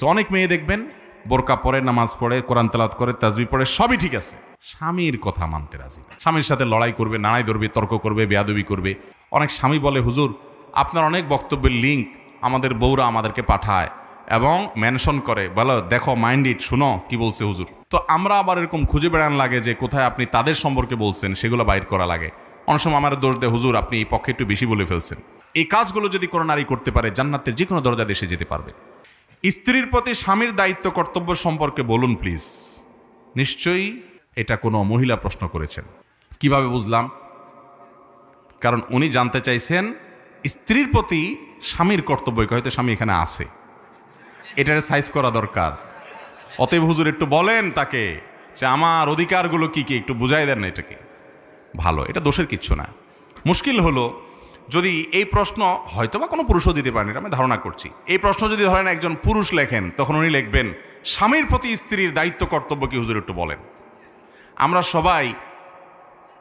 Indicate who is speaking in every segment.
Speaker 1: So, অনেক মেয়ে দেখবেন বোরকা পরে নামাজ পড়ে কোরআন তালাত করে তাজবি পড়ে সবই ঠিক আছে। স্বামীর কথা মানতে রাজি না। স্বামীর সাথে লড়াই করবে নাড়াই ধরবে তর্ক করবে বেয়াদবি করবে। অনেক স্বামী বলে হুজুর আপনার অনেক বক্তব্যের লিঙ্ক আমাদের বউরা আমাদেরকে পাঠায় এবং মেনশন করে। বলো দেখো মাইন্ড ইট শুনো কি বলছে হুজুর? তো আমরা আবার এরকম খুঁজে বেড়ান লাগে যে কোথায় আপনি তাদের সম্পর্কে বলছেন সেগুলো বাইর করা লাগে। অনেক সময় আমার দোষ দেয় হুজুর আপনি এই পক্ষে একটু বেশি বলে ফেলছেন। এই কাজগুলো যদি কোনো নারী করতে পারে জান্নাতের যে কোনো দরজা দেশে যেতে পারবে। স্ত্রীর প্রতি স্বামীর দায়িত্ব কর্তব্য সম্পর্কে বলুন প্লিজ নিশ্চয়ই এটা কোনো মহিলা প্রশ্ন করেছেন। কীভাবে বুঝলাম? কারণ উনি জানতে চাইছেন, স্ত্রীর প্রতি স্বামীর কর্তব্য হয়তো স্বামী এখানে আছে। এটার সাইজ করা দরকার। অতএব হুজুর একটু বলেন তাকে যে আমার অধিকারগুলো কি কি, একটু বুঝাই দেন না এটাকে। ভালো, এটা দোষের কিচ্ছু না। মুশকিল হলো যদি এই প্রশ্ন হয়তো বা কোনো পুরুষও দিতে পারেন আমি ধারণা করছি। এই প্রশ্ন যদি ধরেন একজন পুরুষ লেখেন, তখন উনি লিখবেন, স্বামীর প্রতি স্ত্রীর দায়িত্ব কর্তব্য কি? হুজুর একটু বলেন। আমরা সবাই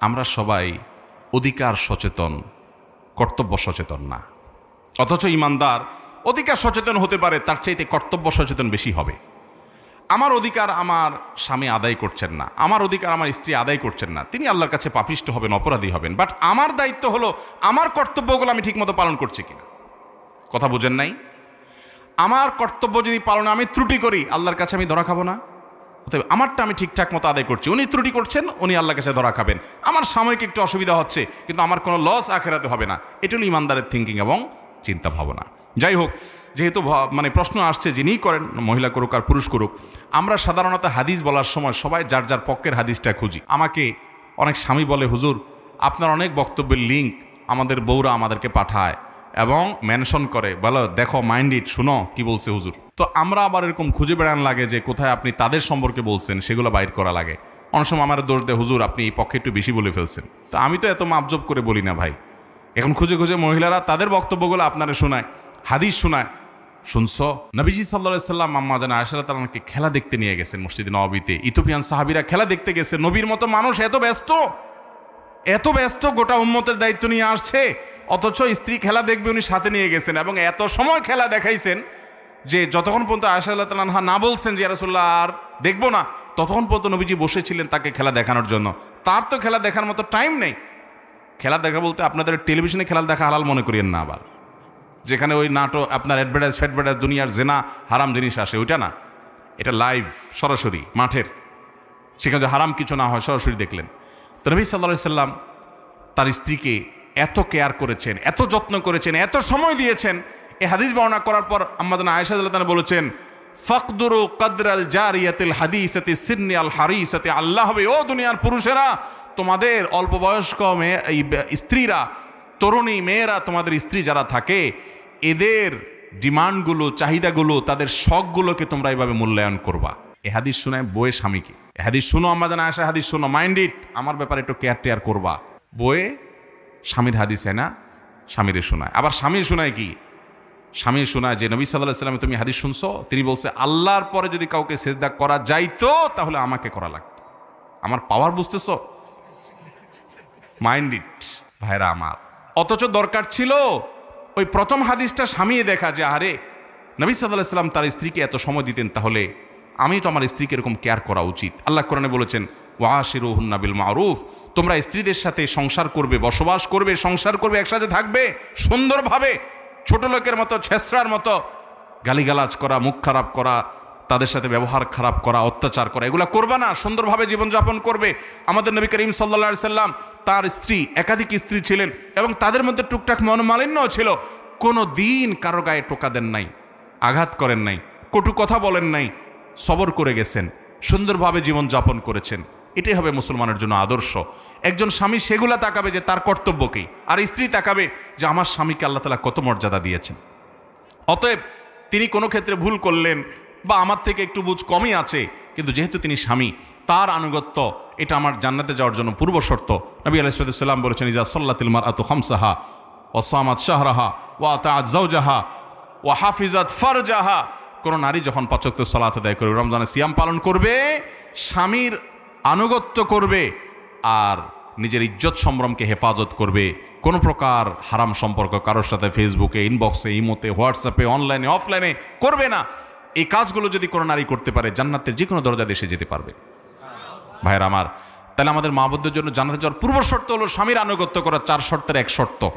Speaker 1: আমরা সবাই অধিকার সচেতন, কর্তব্য সচেতন না। অথচ ইমানদার অধিকার সচেতন হতে পারে, তার চাইতে কর্তব্য সচেতন বেশি হবে। আমার অধিকার আমার স্বামী আদায় করছেন না। আমার অধিকার আমার স্ত্রী আদায় করছেন না। তিনি আল্লাহর কাছে পাপিষ্ট হবেন, অপরাধী হবেন। বাট আমার দায়িত্ব হলো, আমার কর্তব্যগুলো আমি ঠিকমতো পালন করছি কিনা? কথা বুঝেন নাই? আমার কর্তব্য যদি পালনে, আমি ত্রুটি করি, আল্লাহর কাছে আমি ধরা খাব না? অতএব আমারটা আমি ঠিকঠাক মতো আদায় করছি। উনি ত্রুটি করছেন, উনি আল্লাহর কাছে ধরা খাবেন। আমার সাময়িক একটু অসুবিধা হচ্ছে, কিন্তু আমার কোনো লস আখেরাতে হবে না। এটা হলো ইমানদারের থিঙ্কিং এবং চিন্তা ভাবনা যাই হোক, যেহেতু মানে প্রশ্ন আসছে যিনিই করেন, মহিলা করুক আর পুরুষ করুক, আমরা সাধারণত হাদিস বলার সময় সবাই যার যার পক্ষের হাদিসটা খুঁজি। আমাকে অনেক স্বামী বলে, হুজুর, আপনার অনেক বক্তব্যের লিঙ্ক আমাদের বউরা আমাদেরকে পাঠায় এবং মেনশন করে। বলো, দেখো মাইন্ড ইট শুনো, কি বলছে হুজুর? তো আমরা আবার এরকম খুঁজে বেড়ান লাগে যে কোথায় আপনি তাদের সম্পর্কে বলছেন, সেগুলো বাইর করা লাগে। অনেক সময় আমার দোষ দেয়, হুজুর, আপনি এই পক্ষে একটু বেশি বলে ফেলছেন। তো আমি তো এত মাপজব করে বলি না ভাই। এখন খুঁজে খুঁজে মহিলারা তাদের বক্তব্যগুলো আপনারা শোনায়। হাদিস শোনায়। শুনছ? নবীজি সাল্লা সাল্লাম আম্মা জানা আয়সাল্লাহ তালাকে খেলা দেখতে নিয়ে গেছেন মসজিদ নবীতে ইথোপিয়ান সাহাবিরা খেলা দেখতে গেছে। নবীর মতো মানুষ এত ব্যস্ত এত ব্যস্ত গোটা উম্মতের দায়িত্ব নিয়ে আসছে, অথচ স্ত্রী খেলা দেখবে উনি সাথে নিয়ে গেছেন এবং এত সময় খেলা দেখাইছেন যে যতক্ষণ পর্যন্ত আয়সা আল্লাহ তালাহা না বলছেন যে রাসুল্লাহ আর দেখব না, ততক্ষণ পর্যন্ত নবীজি বসেছিলেন তাকে খেলা দেখানোর জন্য। তার তো খেলা দেখার মতো টাইম নেই। খেলা দেখা বলতে আপনাদের টেলিভিশনে খেলা দেখা হালাল মনে করিয়েন না আবার। যেখানে ওই নাটক আপনার অ্যাডভার্টাইজ ফ্যাডভার্টাইজ দুনিয়ার জেনা হারাম জিনিস আসে, ওইটা না। এটা লাইভ সরাসরি, মাঠের। সেখানে হারাম কিছু না হয়, সরাসরি দেখলেন। তো নবী সাল্লা সাল্লাম তার স্ত্রীকে এত কেয়ার করেছেন, এত যত্ন করেছেন, এত সময় দিয়েছেন। এই হাদিস বর্ণনা করার পর আমাদের আয়েশা বলেছেন, ফকদুরু কদরাল জারিয়াতিল হাদিসাতি সিন্নি আল হারিসাতি, আল্লাহ হবে, ও দুনিয়ার পুরুষেরা, তোমাদের অল্প বয়স্ক মেয়ে স্ত্রীরা তরুণী মেয়েরা, তোমাদের স্ত্রী যারা থাকে, এদের ডিমান্ডগুলো, চাহিদাগুলো, তাদের শখগুলোকে তোমরা এইভাবে মূল্যায়ন করবা। এ হাদিস শোনায় বইয়ে স্বামীকে। এ হাদিস শুনো আমরা জানা আসা হাদিস শোনো ইট, আমার ব্যাপারে একটু কেয়ার টেয়ার করবা। বইয়ে স্বামীর হাদিস হয় না স্বামীরে শোনায়। আবার স্বামীর শোনায় কি? স্বামীর শোনায় যে, নবী সাল্লাহ সাল্লামে তুমি হাদিস শুনছো, তিনি বলছে, আল্লাহর পরে যদি কাউকে সেজদা করা যাইতো, তাহলে আমাকে করা লাগতো। আমার পাওয়ার বুঝতেছো? মাইন্ড ইট, ভাইরা আমার। অথচ দরকার ছিল ওই প্রথম হাদিসটা স্বামীয়ে দেখা যে আরে নবী সাল্লাহ সাল্লাম তার স্ত্রীকে এত সময় দিতেন, তাহলে আমি তো আমার স্ত্রীকে এরকম কেয়ার করা উচিত। আল্লাহ কোরআনে বলেছেন ওয়াশিরুহুন্না বিল মারুফ তোমরা স্ত্রীদের সাথে সংসার করবে, বসবাস করবে, সংসার করবে, একসাথে থাকবে, সুন্দরভাবে, ছোট লোকের মতো ছেসরার মতো, গালিগালাজ করা, মুখ খারাপ করা তাদের সাথে ব্যবহার খারাপ করা, অত্যাচার করা, এগুলো করবে না, সুন্দরভাবে জীবনযাপন করবে। আমাদের নবী করিম সাল্লা সাল্লাম তার স্ত্রী, একাধিক স্ত্রী ছিলেন এবং তাদের মধ্যে টুকটাক মনোমালিন্যও ছিল। কোনো দিন কারও গায়ে টোকা দেন নাই, আঘাত করেন নাই, কটু কথা বলেন নাই, সবর করে গেছেন, সুন্দরভাবে জীবনযাপন করেছেন। এটাই হবে মুসলমানের জন্য আদর্শ। একজন স্বামী সেগুলা তাকাবে যে তার কর্তব্যকেই আর স্ত্রী তাকাবে যে আমার স্বামীকে আল্লাহ তালা কত মর্যাদা দিয়েছেন। অতএব তিনি কোনো ক্ষেত্রে ভুল করলেন বা আমার থেকে একটু বুঝ কমই আছে, কিন্তু যেহেতু তিনি স্বামী, তার আনুগত্য এটা আমার জান্নাতে যাওয়ার জন্য পূর্ব শর্ত। নবী আলাইসাল্লাম বলেছেন ইজা সাল্লাতিল মার আত হামসাহা ওসামাত শাহরাহা ওয়া তাজ জাহা ও হাফিজাত ফারজাহা। কোনো নারী যখন পাচক্য সলাত আদায় করবে, রমজানে সিয়াম পালন করবে, স্বামীর আনুগত্য করবে আর নিজের ইজ্জত সম্ভ্রমকে হেফাজত করবে। কোনো প্রকার হারাম সম্পর্ক কারোর সাথে ফেসবুকে ইনবক্সে ইমোতে হোয়াটসঅ্যাপে অনলাইনে অফলাইনে করবে না। এই কাজগুলো যদি কোনো নারী করতে পারে, জান্নাতের যে কোনো দরজা দেশে যেতে পারবে। ভাইয়ের আমার, তাহলে আমাদের মা জন্য জানাতে যাওয়ার পূর্ব শর্ত হলো স্বামীর আনুগত্য করা, চার শর্তের এক শর্ত।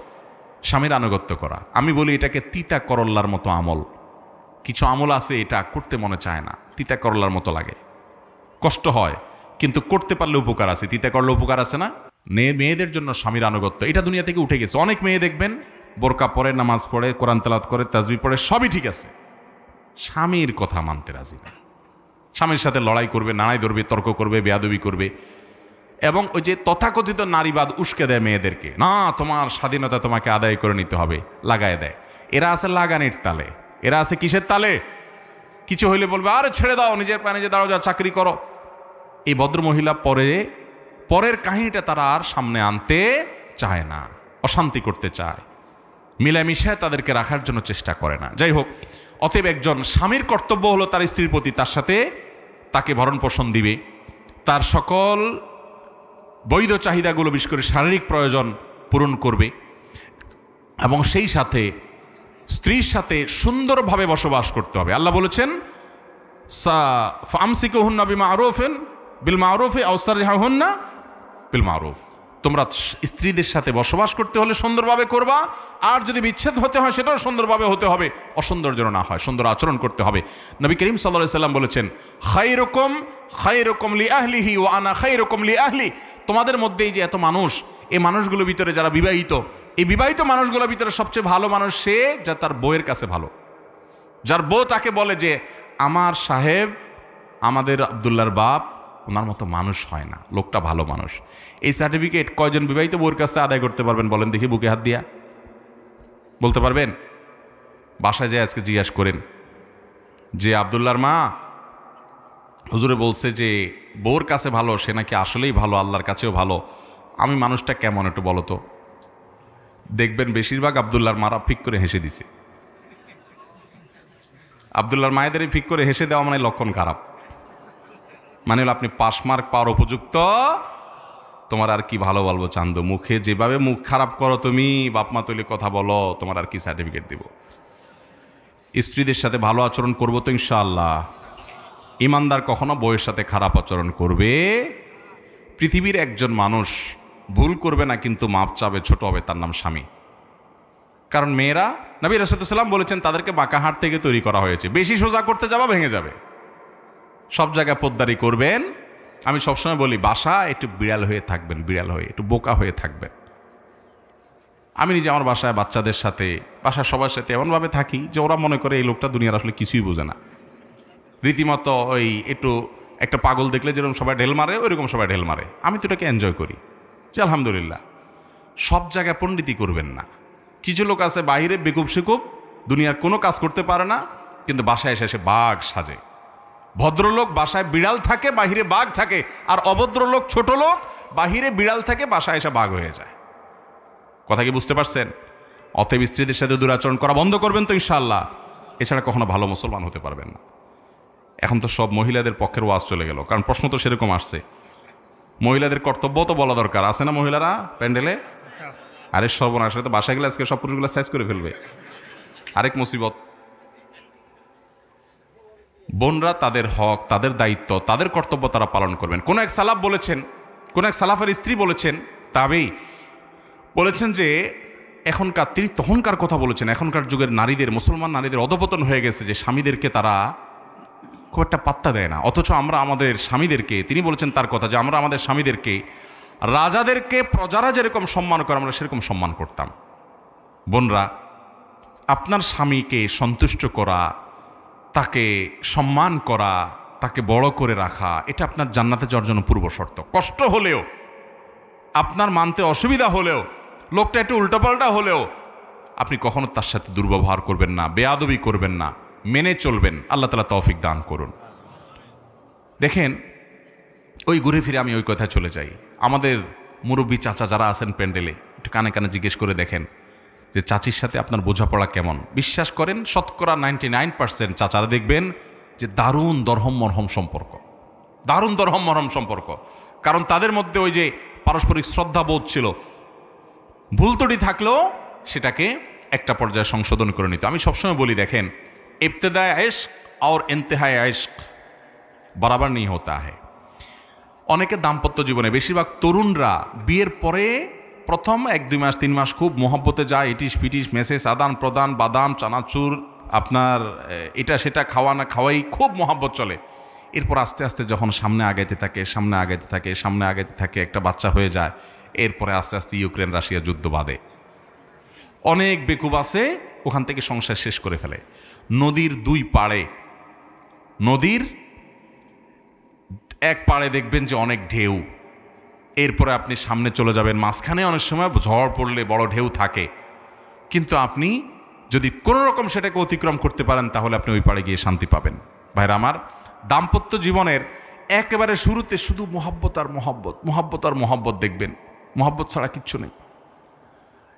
Speaker 1: স্বামীর আনুগত্য করা। আমি বলি এটাকে তিতা করল্লার মতো আমল। কিছু আমল আছে এটা করতে মনে চায় না। তিতা করল্লার মতো লাগে। কষ্ট হয়, কিন্তু করতে পারলে উপকার আছে। তিতা করলে উপকার আছে না? মেয়ে মেয়েদের জন্য স্বামীর আনুগত্য। এটা দুনিয়া থেকে উঠে গেছে। অনেক মেয়ে দেখবেন, বোরকা পড়ে নামাজ পড়ে, কোরআন তালাত করে, তাজবি পড়ে, সবই ঠিক আছে। স্বামীর কথা মানতে রাজি না। স্বামীর সাথে লড়াই করবে, নাড়াই ধরবে, তর্ক করবে, বেয়াদবি করবে এবং ওই যে তথাকথিত নারীবাদ উস্কে দেয় মেয়েদেরকে, না, তোমার স্বাধীনতা তোমাকে আদায় করে নিতে হবে, লাগায় দেয়। এরা আছে লাগানির তালে, এরা আছে কিসের তালে? কিছু হইলে বলবে, আরে ছেড়ে দাও, নিজের পায়ে নিজে দাঁড়াও, যা চাকরি করো। এই ভদ্র মহিলা পরে, পরের কাহিনীটা তারা আর সামনে আনতে চায় না, অশান্তি করতে চায় মিলামিশে তাদেরকে রাখার জন্য চেষ্টা করে না। যাই হোক অতএব একজন স্বামীর কর্তব্য হলো তার স্ত্রীর প্রতি তার সাথে তাকে ভরণ পোষণ দিবে। তার সকল বৈধ চাহিদাগুলো বিশেষ করে শারীরিক প্রয়োজন পূরণ করবে এবং সেই সাথে স্ত্রীর সাথে সুন্দরভাবে বসবাস করতে হবে। আল্লাহ বলেছেন ফামসিকুহুন্না বিমা আরফেন বিল মারুফে আউসার হুন্না বিল মারুফ। তোমরা স্ত্রীদের সাথে বসবাস করতে হলে সুন্দরভাবে করবা, আর যদি বিচ্ছেদ হতে হয় সেটাও সুন্দরভাবে হতে হবে। অসুন্দর যেন না হয়, সুন্দর আচরণ করতে হবে। নবী করিম সাল্লাহ সাল্লাম বলেছেন খাই রকম খাই রকম লি আহলিহি ও আনা খাই রকম লি আহলি তোমাদের মধ্যেই যে এত মানুষ, এই মানুষগুলোর ভিতরে যারা বিবাহিত, এই বিবাহিত মানুষগুলোর ভিতরে সবচেয়ে ভালো মানুষ সে যা তার বউয়ের কাছে ভালো। যার বউ তাকে বলে যে, আমার সাহেব, আমাদের আবদুল্লার বাপ ওনার মতো মানুষ হয় না, লোকটা ভালো মানুষ। এই সার্টিফিকেট কয়জন বিবাহিত বউর কাছে আদায় করতে পারবেন বলেন দেখি বুকে হাত দিয়া। বলতে পারবেন? বাসায় যায় আজকে জিজ্ঞাস করেন। যে আবদুল্লার মা হুজুরে বলছে যে, বউর কাছে ভালো, সে নাকি আসলেই ভালো, আল্লাহর কাছেও ভালো। আমি মানুষটা কেমন একটু বলো তো? দেখবেন বেশিরভাগ আবদুল্লার মারা ফিক করে হেসে দিছে। আবদুল্লার মায়েদেরই ফিক করে হেসে দেওয়া মানে লক্ষণ খারাপ। মানে হলো আপনি পাস মার্ক পাওয়ার উপযুক্ত। তোমার আর কি ভালো বলব চান্দ, মুখে যেভাবে মুখ খারাপ করো তুমি বাপমা তৈলি কথা বলো, তোমার আর কি সার্টিফিকেট দিব। স্ত্রীদের সাথে ভালো আচরণ করব তো ইনশাআল্লাহ। ইমানদার কখনো বইয়ের সাথে খারাপ আচরণ করবে। পৃথিবীর একজন মানুষ ভুল করবে না, কিন্তু মাপ চাবে, ছোট হবে, তার নাম স্বামী। কারণ মেয়েরা নবী রসদাল্লাম বলেছেন, তাদেরকে বাঁকা হাট থেকে তৈরি করা হয়েছে। বেশি সোজা করতে যাবা, ভেঙে যাবে। সব জায়গায় পোদ্দারি করবেন। আমি সবসময় বলি, বাসা একটু বিড়াল হয়ে থাকবেন, বিড়াল হয়ে, একটু বোকা হয়ে থাকবেন। আমি নিজে আমার বাসায় বাচ্চাদের সাথে, বাসার সবার সাথে এমনভাবে থাকি যে ওরা মনে করে এই লোকটা দুনিয়ার আসলে কিছুই বোঝে না। রীতিমতো ওই একটু, একটা পাগল দেখলে যেরকম সবাই ঢেল মারে, ওইরকম সবাই ঢেল মারে। আমি তো এটাকে এনজয় করি। যে আলহামদুলিল্লাহ, সব জায়গায় পণ্ডিতি করবেন না। কিছু লোক আছে বাহিরে বেকুব সেকুব দুনিয়ার কোনো কাজ করতে পারে না, কিন্তু বাসায় এসে এসে বাঘ সাজে। ভদ্রলোক বাসায় বিড়াল থাকে, বাহিরে বাঘ থাকে, আর অভদ্রলোক ছোট লোক, বাহিরে বিড়াল থাকে, বাসায় এসে বাঘ হয়ে যায়। কথা কি বুঝতে পারছেন? অতএব স্ত্রীদের সাথে দুরাচরণ করা বন্ধ করবেন তো ইনশাল্লাহ এছাড়া কখনো ভালো মুসলমান হতে পারবেন না। এখন তো সব মহিলাদের পক্ষের ওয়াজ চলে গেল, কারণ প্রশ্ন তো সেরকম আসছে। মহিলাদের কর্তব্য তো বলা দরকার, আছে না মহিলারা প্যান্ডেলে? আরে সর্বনাশ তো বাসায় গেলে আজকে সব পুরুষগুলো সাইজ করে ফেলবে। আরেক মুসিবত বোনরা তাদের হক, তাদের দায়িত্ব, তাদের কর্তব্য তারা পালন করবেন। কোন এক সালাফ বলেছেন, কোন এক সালাফের স্ত্রী বলেছেন, তবেই, বলেছেন যে এখনকার, তিনি তখনকার কথা বলেছেন, এখনকার যুগের নারীদের, মুসলমান নারীদের অধপতন হয়ে গেছে যে স্বামীদেরকে তারা খুব একটা পাত্তা দেয় না। অথচ আমরা আমাদের স্বামীদেরকে, তিনি বলেছেন তার কথা যে আমরা আমাদের স্বামীদেরকে, রাজাদেরকে প্রজারা যেরকম সম্মান করে, আমরা সেরকম সম্মান করতাম। বোনরা, আপনার স্বামীকে সন্তুষ্ট করা তাকে সম্মান করা, তাকে বড় করে রাখা, এটা আপনার জান্নাতে যাওয়ার জন্য পূর্ব শর্ত। কষ্ট হলেও, আপনার মানতে অসুবিধা হলেও, লোকটা একটু উল্টাপাল্টা হলেও, আপনি কখনো তার সাথে দুর্ব্যবহার করবেন না, বেয়াদবি করবেন না, মেনে চলবেন, আল্লাহ তালা তৌফিক দান করুন। দেখেন, ওই ঘুরে ফিরে আমি ওই কথায় চলে যাই। আমাদের মুরব্বী চাচা যারা আছেন প্যান্ডেলে, একটু কানে কানে জিজ্ঞেস করে দেখেন যে চাচির সাথে আপনার বোঝাপড়া কেমন? বিশ্বাস করেন, শতকরা নাইনটি নাইন পার্সেন্ট চাচারা দেখবেন যে দারুণ দরহম মরহম সম্পর্ক। দারুণ দরহম মরহম সম্পর্ক। কারণ তাদের মধ্যে ওই যে পারস্পরিক শ্রদ্ধা বোধ ছিল, ভুলতটি থাকলেও সেটাকে একটা পর্যায়ে সংশোধন করে নিত। আমি সবসময় বলি, দেখেন, ইবতদায় আয়স্ক আর এন্তেহায় আয়স্ক বরাবর নিয়ে আহে। হয় অনেকে দাম্পত্য জীবনে, বেশিরভাগ তরুণরা বিয়ের পরে প্রথম এক, দুই মাস, তিন মাস খুব মহব্বতে যায় ইটিস পিটিস মেসেজ, আদান প্রদান, বাদাম, চানাচুর, আপনার এটা, সেটা খাওয়া না খাওয়াই খুব মহব্বত চলে। এরপর আস্তে আস্তে যখন সামনে আগাইতে থাকে, সামনে আগাইতে থাকে, সামনে আগাইতে থাকে, একটা বাচ্চা হয়ে যায়, এরপরে আস্তে আস্তে ইউক্রেন, রাশিয়া যুদ্ধ বাঁধে অনেক বেকুব আছে, ওখান থেকে সংসার শেষ করে ফেলে। নদীর দুই পাড়ে, নদীর এক পাড়ে দেখবেন যে অনেক ঢেউ। এরপরে আপনি সামনে চলে যাবেন। মাঝখানে অনেক সময় ঝড় পড়লে বড় ঢেউ থাকে। কিন্তু আপনি যদি কোনো রকম সেটাকে অতিক্রম করতে পারেন, তাহলে আপনি ওই পাড়ে গিয়ে শান্তি পাবেন। ভাইরা আমার, দাম্পত্য জীবনের একেবারে শুরুতে শুধু মোহাব্বত আর মোহাব্বত মোহাব্বত আর মোহাব্বত দেখবেন। মোহাব্বত ছাড়া কিচ্ছু নেই।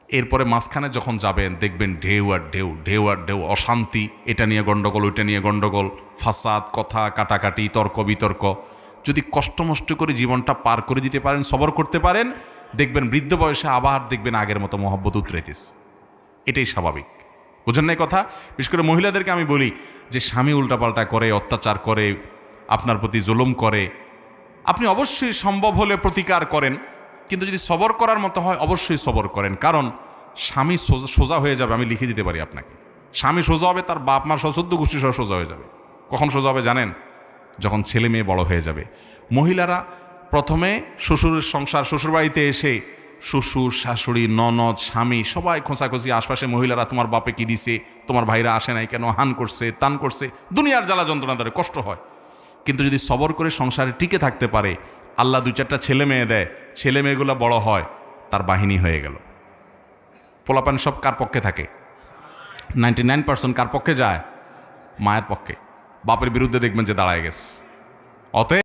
Speaker 1: এরপরে মাঝখানে যখন যাবেন, দেখবেন ঢেউ আর ঢেউ ঢেউ আর ঢেউ, অশান্তি, এটা নিয়ে গণ্ডগোল ওইটা নিয়ে গণ্ডগোল ফাসাদ, কথা, কাটাকাটি, তর্ক, বিতর্ক। যদি কষ্টমষ্ট করে জীবনটা পার করে দিতে পারেন, সবর করতে পারেন, দেখবেন বৃদ্ধ বয়সে আবার দেখবেন আগের মতো মহব্বত উতরেতিস এটাই স্বাভাবিক। বুঝেন নাই কথা? বিশেষ করে মহিলাদেরকে আমি বলি যে, স্বামী উল্টাপাল্টা করে, অত্যাচার করে, আপনার প্রতি জুলুম করে, আপনি অবশ্যই সম্ভব হলে প্রতিকার করেন, কিন্তু যদি সবর করার মতো হয়, অবশ্যই সবর করেন। কারণ স্বামী সোজা হয়ে যাবে, আমি লিখে দিতে পারি আপনাকে। স্বামী সোজা হবে, তার বাপ মার সশব্দ গোষ্ঠী সহ সোজা হয়ে যাবে। কখন সোজা হবে জানেন? যখন ছেলে মেয়ে বড় হয়ে যাবে। মহিলারা প্রথমে শ্বশুরের সংসার, শ্বশুরবাড়িতে এসে শ্বশুর, শাশুড়ি, ননদ, স্বামী সবাই খোঁচাখুচি আশপাশে মহিলারা, তোমার বাপে কি দিছে? তোমার ভাইরা আসে নাই কেন? হান করছে, তান করছে? দুনিয়ার জ্বালা যন্ত্রণা ধরে, কষ্ট হয়। কিন্তু যদি সবর করে সংসারে টিকে থাকতে পারে, আল্লাহ দু চারটা ছেলে মেয়ে দেয়, ছেলে মেয়েগুলো বড় হয়, তার বাহিনী হয়ে গেল। পোলাপান সব কার পক্ষে থাকে? নাইনটি নাইন পার্সেন্ট কার পক্ষে যায়? মায়ের পক্ষে। বাপের বিরুদ্ধে দেখবেন যে দাঁড়ায় গেছে। অতএব